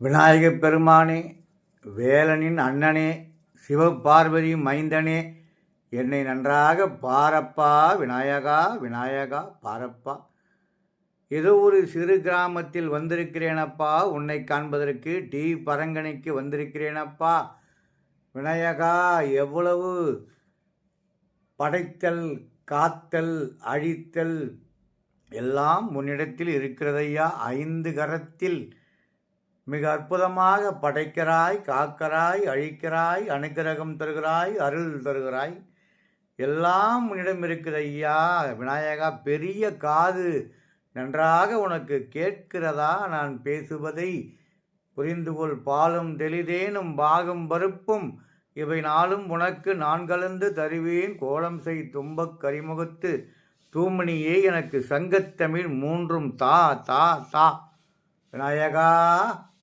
விநாயகப் பெருமானே வேலனின் அண்ணனே சிவபார்வதி மைந்தனே என்னை நன்றாக பாரப்பா விநாயகா விநாயகா பாரப்பா. ஏதோ ஒரு சிறு கிராமத்தில் வந்திருக்கிறேனப்பா உன்னை காண்பதற்கு டி பரங்கனைக்கு வந்திருக்கிறேனப்பா. விநாயகா எவ்வளவு படைத்தல் காத்தல் அழித்தல் எல்லாம் உன்னிடத்தில் இருக்கிறதையா? ஐந்து கரத்தில் மிக அற்புதமாக படைக்கிறாய் காக்கிறாய் அழிக்கிறாய் அனுக்கிரகம் தருகிறாய் அருள் தருகிறாய். எல்லாம் உன்னிடம் இருக்கிற ஐயா. விநாயகா பெரிய காது நன்றாக உனக்கு கேட்கிறதா? நான் பேசுவதை புரிந்து கொள். பாலும் தெளிதேனும் பாகும் பருப்பும் இவை நாளும் உனக்கு நான் கலந்து தருவேன். கோலம் செய் தும்பக் கரிமுகத்து தூமணியே எனக்கு சங்கத்தமிழ் மூன்றும் தா தா தா. விநாயகா